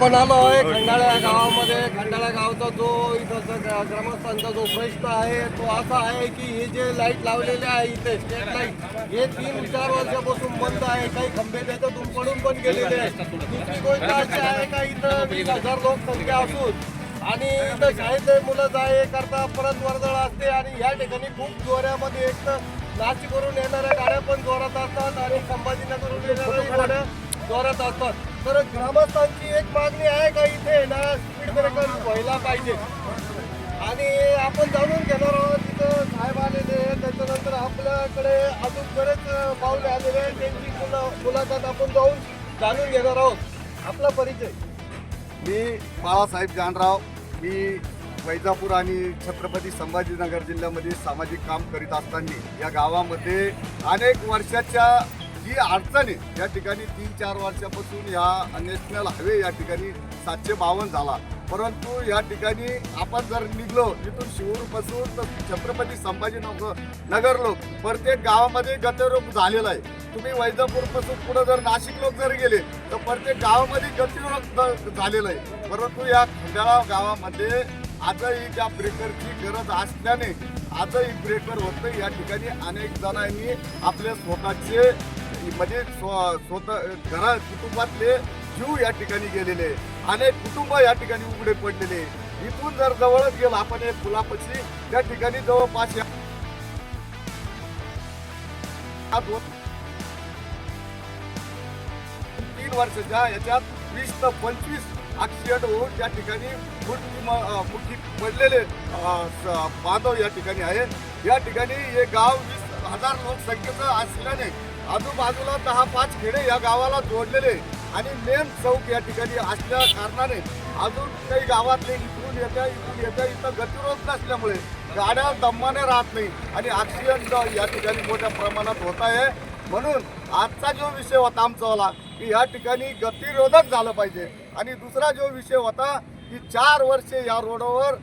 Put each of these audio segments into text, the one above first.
आपण आलो आहे खंडाळा गावामध्ये. खंडाळा गावचा जो इथं ग्रामस्थांचा जो प्रश्न आहे तो असा आहे की हे जे लाइट लावलेले आहे इथे स्ट्रीट लाइट हे तीन चार वर्षापासून बंद आहे. काही खंबे त्याच्यातून पडून पण गेलेले आहेत. दुसरी गोष्ट अशी आहे का इथं वीस हजार लोकसंख्या असून आणि इथं शाळेतले मुलं जाय करता परत वर्दळ असते आणि ह्या ठिकाणी खूप जोऱ्यामध्ये एक तर नाशिकवरून येणाऱ्या गाड्या पण जोरात असतात आणि संभाजीनगरवरून येणाऱ्या गाड्या जोरात असतात. तर ग्रामस्थांची एक मागणी आहे का इथे ना स्पीड ब्रेकर व्हायला पाहिजे? आणि आपण जाणून घेणार आहोत तिथं साहेब आलेले त्याच्यानंतर आपल्याकडे अजून बरेच पाऊले आलेले आहेत. त्यांची मुला- मुलाखत आपण जाऊन जाणून घेणार आहोत. आपला परिचय. मी बाळासाहेब जानराव. मी वैजापूर आणि छत्रपती संभाजीनगर जिल्ह्यामध्ये सामाजिक काम करीत असताना या गावामध्ये अनेक वर्षाच्या ही अडचण आहे. या ठिकाणी तीन चार वर्षापासून या नॅशनल हायवे या ठिकाणी सातशे बावन्न झाला. परंतु या ठिकाणी आपण जर निघलो इथून शिवूरपासून तर छत्रपती संभाजीनगर नगर लोक प्रत्येक गावामध्ये गतिरोध झालेला आहे. तुम्ही वैजापूरपासून पुढे जर नाशिक लोक जर गेले तर प्रत्येक गावामध्ये गतिरोध झालेला आहे. परंतु या खंडाळा गावामध्ये आजही त्या ब्रेकरची गरज असल्याने आजही ब्रेकर होत नाही या ठिकाणी अनेक जणांनी आपले स्वतःचे म्हणजे स्व- स्वतः घरा कुटुंबातले जीव या ठिकाणी गेलेले अनेक कुटुंब या ठिकाणी उघडे पडलेले इथून जर जवळच गेलो आपण एक फुलापशी त्या ठिकाणी जवळपास या दोन तीन वर्षाच्या याच्यात वीस ते पंचवीस ऍक्सिडेंट होऊन त्या ठिकाणी मुठी पडलेले बांधव या ठिकाणी आहे. या ठिकाणी हे गाव वीस हजार लोकसंख्येचं असल्याने आजूबाजूला दहा पाच खेडे या गावाला जोडलेले आणि मेन चौक या ठिकाणी असल्या कारणाने अजून काही गावातले इकडून येत्या इकडून येत्या इथं गतिरोध नसल्यामुळे गाड्या दम्माने राहत नाही आणि ऍक्सिडेंट या ठिकाणी मोठ्या प्रमाणात होत आहे. म्हणून आजचा जो विषय होता आमचावाला की या ठिकाणी गतिरोधक झालं पाहिजे. आणि दुसरा जो विषय होता की चार वर्षे या रोडवर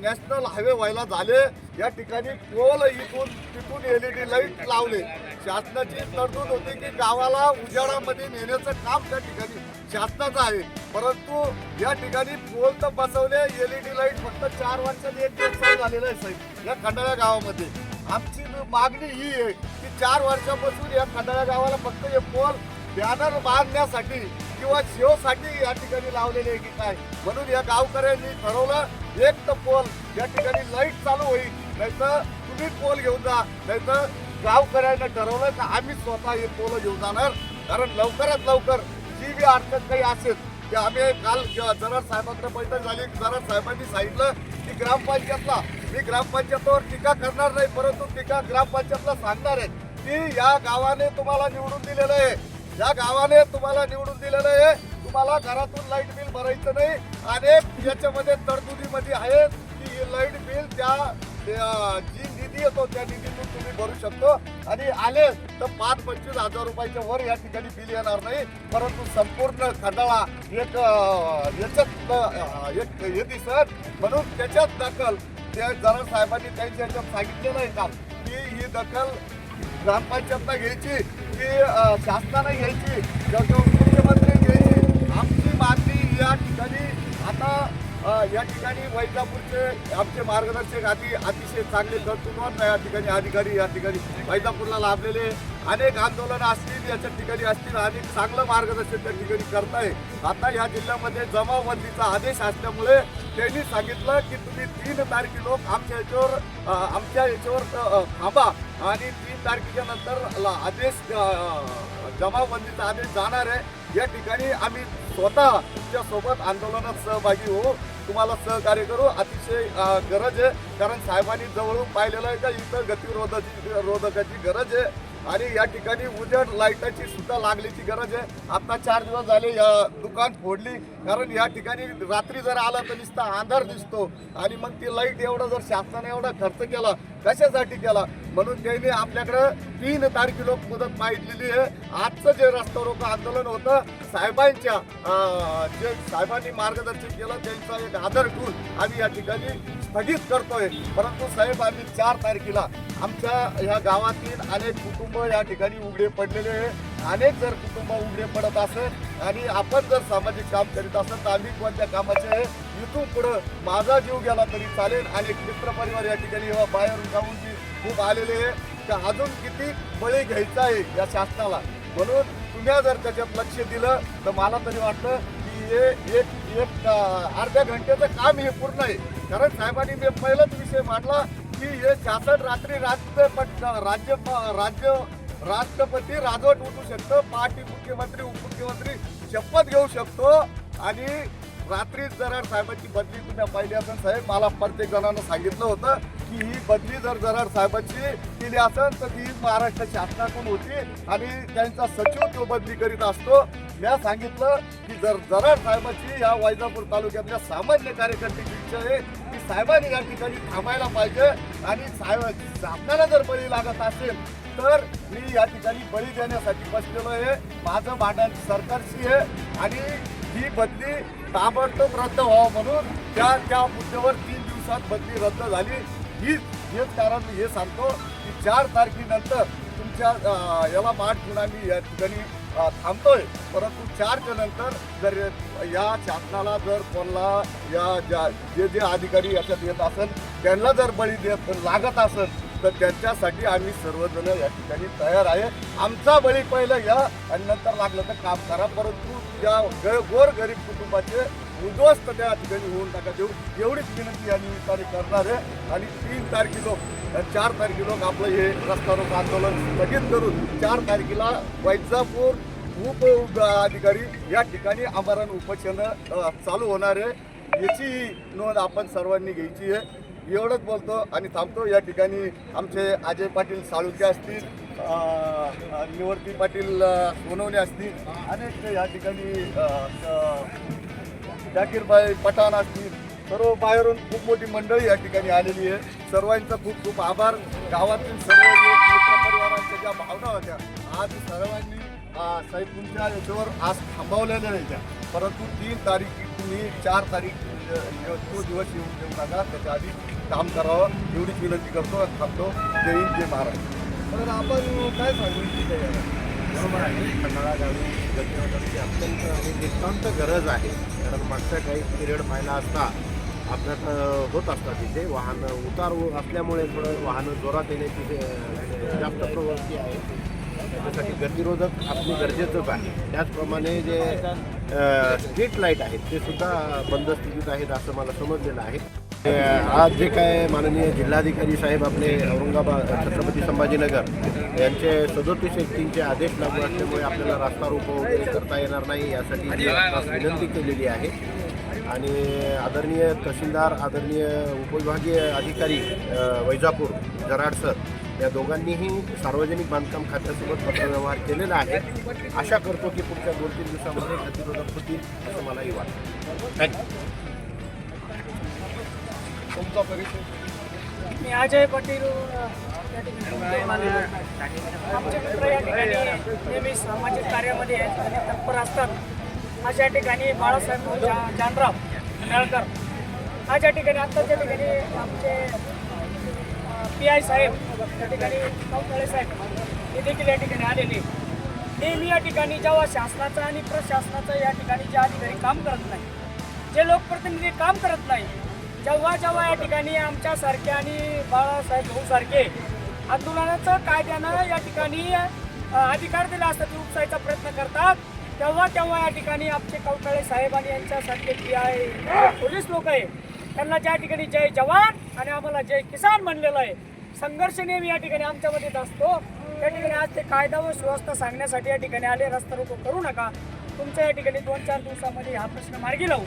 नॅशनल हायवे व्हायला झाले. या ठिकाणी पोल इथून तिथून एल ई डी लाइट लावले. शासनाची तरतूद होती की गावाला उजाडामध्ये नेण्याचं काम त्या ठिकाणी शासनाचं आहे. परंतु या ठिकाणी पोल तर बसवले एल ई डी लाइट फक्त चार वर्षात एक दिवस झालेलं आहे साहेब या खंडाळा गावामध्ये. आमची मागणी ही आहे की चार वर्षापासून या खंडाळ्या गावाला फक्त हे पोल बॅनर बांधण्यासाठी किंवा शिवसाठी या ठिकाणी लावलेले आहे की काय? म्हणून या गावकऱ्यांनी ठरवलं एक तर पोल या ठिकाणी लाइट चालू होईल नाहीतर तुम्ही पोल घेऊन जा नाहीतर गावकऱ्यांना ठरवलं की आम्ही स्वतः हे पोल घेऊन जाणार. कारण लवकरात लवकर जी बी अडचण काही असेल ते आम्ही काल जरा साहेबांकडे बैठक झाली जरा साहेबांनी सांगितलं की ग्रामपंचायतला मी ग्रामपंचायतवर टीका करणार नाही परंतु टीका ग्रामपंचायतला सांगणार आहे. की या गावाने तुम्हाला निवडून दिलेलं आहे. या गावाने तुम्हाला निवडून दिलेलं आहे तुम्हाला घरातून लाइट बिल भरायचं नाही. अनेक याच्यामध्ये तरतुदीमध्ये आहे की लाइट बिल त्या जी निधी येतो त्या निधीतून तुम्ही भरू शकतो. आणि आले तर पाच पंचवीस हजार रुपयाच्या वर या ठिकाणी बिल येणार नाही. परंतु संपूर्ण खंडाळा एक याच्यात एक हे दिसत. म्हणून त्याच्यात दखल त्या जरा साहेबांनी त्यांच्या याच्यात सांगितलेलं आहे का? की ही दखल ग्रामपंचायतला घ्यायची. ही शासनानं घ्यायची मुख्यमंत्री घ्यायची. आमची मागणी या ठिकाणी आता या ठिकाणी वैजापूरचे आमचे मार्गदर्शक आधी असे चांगले कर्तृत्वान या ठिकाणी अधिकारी या ठिकाणी वैजापूरला लाभलेले अनेक आंदोलनं असतील याच्या ठिकाणी असतील आणि चांगलं मार्गदर्शन त्या ठिकाणी करताय. आता या जिल्ह्यामध्ये जमावबंदीचा आदेश असल्यामुळे त्यांनी सांगितलं की तुम्ही तीन तारखे लोक आमच्या याच्यावर आमच्या याच्यावर थांबा. आणि तीन तारखेच्या नंतर आदेश जमाबंदीचा जमावबंदीचा आदेश जाणार आहे. या ठिकाणी आम्ही स्वतःच्या सोबत आंदोलनात सहभागी होऊ तुम्हाला सहकार्य करू. अतिशय गरज आहे. कारण साहेबांनी जवळून पाहिलेलं आहे का इथं गतिरोधाची रोधकाची गरज आहे. आणि या ठिकाणी उजेड लाईटाची सुद्धा लागलीची गरज आहे. आता चार दिवस झाले या दुकान फोडली. कारण या ठिकाणी रात्री जर आला तर नुसता अंधार दिसतो. आणि मग ती लाइट एवढा जर शासनाने एवढा खर्च केला कशासाठी केला? म्हणून त्यांनी आपल्याकडं तीन तारखेला मुदत मागितलेली आहे. आजचं जे रस्ता रोको आंदोलन होतं साहेबांच्या जे साहेबांनी मार्गदर्शन केलं त्यांचा एक आदर ठेवून आम्ही या ठिकाणी स्थगित करतोय. परंतु साहेब आम्ही चार तारखेला आमच्या ह्या गावातील अनेक कुटुंब या ठिकाणी उघडे पडलेले आहे. अनेक जर कुटुंब उघडे पडत असेल आणि आपण जर सामाजिक काम करीत असेल तर आम्ही कोणत्या कामाचे इथून पुढं माझा जीव गेला तरी चालेल आणि मित्रपरिवार या ठिकाणी बाहेरून जाऊन जी खूप आलेले आहे. तर अजून किती बळी घ्यायचा आहे या शासनाला? म्हणून तुम्ही जर त्याच्यात लक्ष दिलं तर मला तरी वाटतं की हे एक एक अर्ध्या घंट्याचं काम हे पूर्ण आहे. कारण साहेबांनी मी पहिलाच विषय मांडला की हे शासन रात्री राष्ट्रपट राज्य राज्य राष्ट्रपती राजवट उठू शकतो पार्टी मुख्यमंत्री उपमुख्यमंत्री शपथ घेऊ शकतो. आणि रात्री जरा साहेबांची बदली तुम्ही पाहिली असेल साहेब मला प्रत्येक जणांना सांगितलं होतं. की ही बदली जर जरार साहेबांची केली असेल तर ती महाराष्ट्र शासनाकडून होती आणि त्यांचा सचिव तो बदली करीत असतो. मी सांगितलं की जर जरार साहेबांची या वैजापूर तालुक्यातल्या सामान्य कार्यकर्त्याची इच्छा आहे की साहेबांनी या ठिकाणी थांबायला पाहिजे आणि साहेब आपल्याला जर बळी लागत असेल तर मी या ठिकाणी बळी देण्यासाठी बसलेलो आहे. माझं भांडण सरकारशी आहे आणि ही बदली ताबडतोब रद्द व्हावं म्हणून त्या त्या मुद्द्यावर तीन दिवसात बदली रद्द झाली. ही हेच कारण मी हे सांगतो की चार तारखेनंतर तुमच्या याला माठ घेऊन आम्ही या ठिकाणी थांबतोय. परंतु चारच्या नंतर जर या शासनाला जर कोणाला या ज्या जे जे अधिकारी याच्यात येत असेल त्यांना जर बळी देत लागत असेल तर त्यांच्यासाठी आम्ही सर्वजण या ठिकाणी तयार आहे. आमचा बळी पहिलं या आणि नंतर लागलं तर काम करा. परंतु या गोर गरीब कुटुंबाचे उद्ध्वस्त त्या ठिकाणी होऊन टाका. देऊ एवढीच विनंती या निमित्ताने करणार आहे. आणि तीन तारखे लोक चार तारखे लोक आपलं हे रस्ता रोको आंदोलन स्थगित करून चार तारखेला वैजापूर उप अधिकारी या ठिकाणी आमरण उपोषण चालू होणार आहे. याची नोंद आपण सर्वांनी घ्यायची आहे. एवढंच बोलतो आणि थांबतो. या ठिकाणी आमचे अजय पाटील साळुके असतील निवर्ती पाटील सोनवणे असतील अनेक या ठिकाणी जाकीरबाई पठाण असतील सर्व बाहेरून खूप मोठी मंडळी या ठिकाणी आलेली आहे. सर्वांचा खूप खूप आभार. गावातील सर्व मित्रपरिवारांच्या ज्या भावना होत्या आज सर्वांनी अं, साहेब तुमच्या याच्यावर आज थांबवलेल्या नाही त्या. परंतु तीन तारीख तुम्ही चार तारीख तो दिवस येऊन देऊ नका. त्याच्या आधी काम करावं. एवढीच विनंती करतो आणि थांबतो. जय हिंद जय महाराज तर आपण काय सांगू? इच्छित बरोबर आहे खंडाळा गावी अत्यंत आणि नितांत गरज आहे. कारण मागच्या काही पिरियड पाहिला असता अपघात होत असतात तिथे. वाहन उतार असल्यामुळे थोडं वाहनं जोरात येण्याची अ, जास्त प्रवृत्ती आहे. त्यासाठी गतिरोधक असणे गरजेचंच आहे. त्याचप्रमाणे जे स्ट्रीट लाइट आहेत ते सुद्धा बंद स्थितीत आहेत असं मला समजलेलं आहे. आज जे काय माननीय जिल्हाधिकारी साहेब आपले औरंगाबाद छत्रपती संभाजीनगर यांचे सदोतीस एकतीनचे आदेश लागू असल्यामुळे आपल्याला रास्ता रोको वगैरे करता येणार नाही यासाठी मी विनंती केलेली आहे आणि आदरणीय तहसीलदार आदरणीय उपविभागीय अधिकारी वैजापूर जराड सर या दोघांनीही सार्वजनिक बांधकाम खात्यासोबत पत्रव्यवहार केलेला आहे आशा करतो की पुढच्या दोन तीन दिवसामध्ये गतिरोधक होतील असं मलाही वाटतं थँक्यू तुमचा परिचय मी अजय पाटील आमचे मित्र या ठिकाणी नेहमी सामाजिक कार्यामध्ये आहेत आणि तत्पर असतात. अशा ठिकाणी बाळासाहेब जानराव नळकर आज या ठिकाणी आत्ताच्या ठिकाणी आमचे पी आय साहेब त्या ठिकाणी कौतळे साहेब हे देखील या ठिकाणी आलेले नेहमी या ठिकाणी जेव्हा शासनाचं आणि प्रशासनाचं या ठिकाणी जे अधिकारी काम करत नाही जे लोकप्रतिनिधी काम करत नाही जेव्हा जेव्हा या ठिकाणी आमच्यासारखे आणि बाळासाहेब भाऊसारखे आंदोलनाचं कायद्यानं या ठिकाणी अधिकार दिला असतात ते उपसायचा प्रयत्न करतात तेव्हा तेव्हा या ठिकाणी आमचे कवटाळे साहेब आणि यांच्यासारखे पी आहे पोलीस लोक आहे त्यांना ज्या ठिकाणी जय जवान आणि आम्हाला जय किसान म्हणलेलं आहे संघर्ष नेहमी या ठिकाणी आमच्यामध्येच असतो. त्या ठिकाणी आज ते कायदा व सुव्यवस्था सांगण्यासाठी या ठिकाणी आले रस्ता रोको करू नका. तुमच्या या ठिकाणी दोन चार दिवसामध्ये हा प्रश्न मार्गी लावू.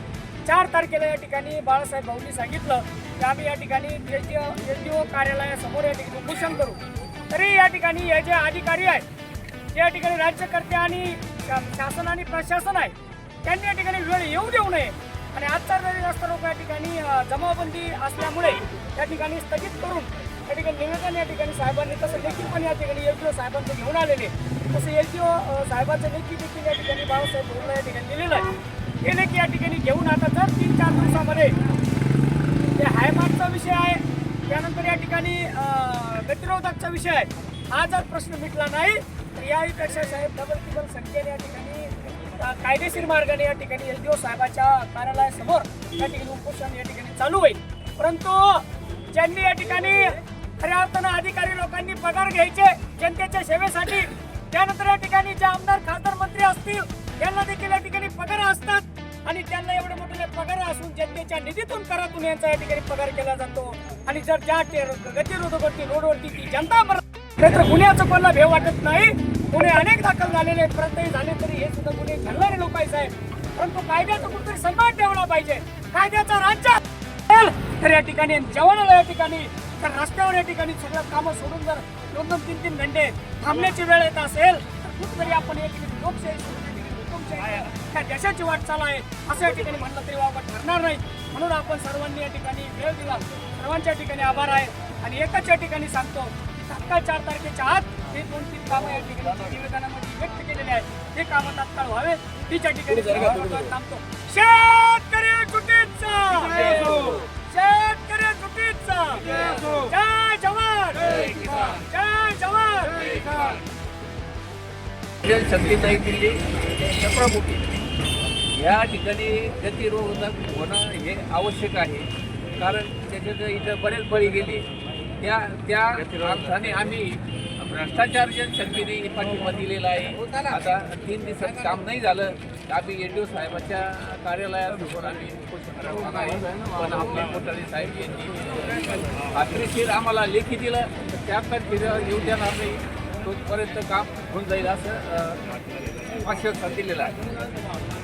चार तारखेला या ठिकाणी बाळासाहेब भाऊंनी सांगितलं की आम्ही या ठिकाणी एल डी डी ओ कार्यालयासमोर या ठिकाणी उपोषण करू तरी या ठिकाणी हे जे अधिकारी आहेत जे या ठिकाणी राज्यकर्ते आणि शासन आणि प्रशासन आहे त्यांनी या ठिकाणी वेळ येऊ देऊ नये आणि आजचा जरी जास्त रोको या ठिकाणी जमावबंदी असल्यामुळे या ठिकाणी स्थगित करून या ठिकाणी निवेदन या ठिकाणी साहेबांनी तसं लेखी पण या ठिकाणी एल टी ओ साहेबांचं घेऊन आलेले तसं एल टी ओ साहेबांचं लेखी देखील या ठिकाणी बाळासाहेब भोरला या ठिकाणी दिलेलं आहे हे या ठिकाणी घेऊन आता जर तीन चार दिवसामध्ये ते हायमार्कचा विषय आहे त्यानंतर या ठिकाणी गतिरोधकचा विषय आहे हा जर प्रश्न मिटला नाही तर याहीपेक्षा साहेब डबल टिबल संख्येने या ठिकाणी कायदेशीर मार्गाने या ठिकाणी एल साहेबाच्या कार्यालयासमोर या ठिकाणी उपोषण या ठिकाणी चालू होईल. परंतु ज्यांनी या ठिकाणी खऱ्या अर्थानं अधिकारी लोकांनी पगार घ्यायचे जनतेच्या सेवेसाठी त्यानंतर या ठिकाणी जे आमदार खासदार मंत्री असतील त्यांना देखील या ठिकाणी पगार असतात. आणि त्यांना एवढे मोठे पगार असून जनतेच्या निधीतून करातून यांचा या ठिकाणी पगार केला जातो. आणि जर ज्या टे- गतिरोधकवरती रोडवरती ती जनता मरत गुन्ह्याचं कोणाला भेव वाटत नाही? गुन्हे अनेक दाखल झालेले आहेत, परंतु झाले तरी हे सुद्धा गुन्हे घडणारे लोक आहेत परंतु कायद्याचा कुठेतरी सन्मान ठेवला पाहिजे. कायद्याचा राज्य तर या ठिकाणी जवानाला या ठिकाणी तर रस्त्यावर या ठिकाणी सगळं कामं सोडून जर दोन दोन तीन तीन घंटे थांबण्याची वेळ येत असेल तर कुठेतरी आपण या ठिकाणी लोकशाही सोडून या ठिकाणी हुकुमशाही ह्या देशाची वाटचाल आहे असं या ठिकाणी म्हणलं तरी वावगं ठरणार नाही. म्हणून आपण सर्वांनी या ठिकाणी वेळ दिला. सर्वांच्या ठिकाणी आभार आहे. आणि एकच या ठिकाणी सांगतो की तात्काळ चार तारखेच्या आत हे दोन तीन कामं या ठिकाणी निवेदनामध्ये व्यक्त केलेले आहेत हे कामं तात्काळ व्हावे. तिच्या ठिकाणी थांबतो. शक्तीताई दिल्ली चक्रामुखी या ठिकाणी गतिरोधक होणं हे आवश्यक आहे. कारण त्याच्यात इथं बरेच बळी गेले. त्या त्या अर्थाने आम्ही भ्रष्टाचार शक्तीने पाठिंबा दिलेला आहे. आता तीन दिवसात काम नाही झालं तर आम्ही एन साहेबाच्या कार्यालयात घेऊन आम्ही उपोषण आहे. पण आपले कोठारी साहेब यांनी खात्रीशीर आम्हाला लेखी दिलं. त्या पण तारखेला येऊ देणार नाही. तोपर्यंत काम होऊन जाईल असं अ, आश्वासन दिलेलं आहे.